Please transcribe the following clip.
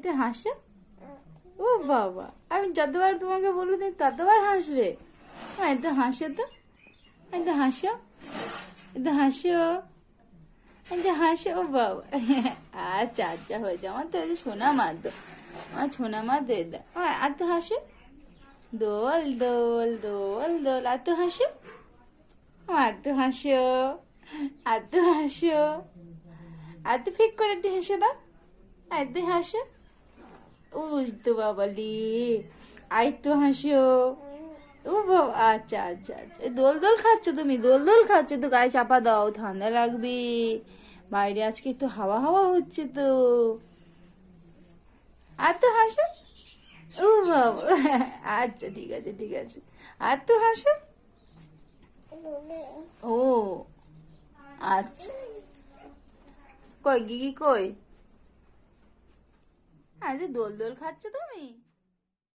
এটা হাসে? ও বাবা, আমি যতবার তোমাকে বলব তুমি ততবার হাসবে। হ্যাঁ তো হাসো তো। এই তো হাসো। এই তো হাসো। তো হাসো, ও বাবা। আচ্ছা আচ্ছা হয়েছে। আমার তো সোনা মার দো আমার সোনা মা দে দা। আর তো হাসো। দোল দোল দোল দোল। আর তো হাসো। আর তো হাসো। আর তো হাসো। আর তো ফিক করে একটু হেসে দাও। আর তো হাসো। উই তো বাবালি আই তো হাসিও ও বাবা আচ্ছা আচ্ছা আচ্ছা দোল দোল খাচ্ছ তুমি দোল দোল খাচ্ছ তো গায়ে চাপা দাও ঠান্ডা লাগবে বাইরে আজকে একটু হাওয়া হাওয়া হচ্ছে তো আর তো হাসো ও বাবা আচ্ছা ঠিক আছে ঠিক আছে আর তো হাসো ও আচ্ছা কই গিগি কই আরে দোল দোল খাচ্ছ তুমি?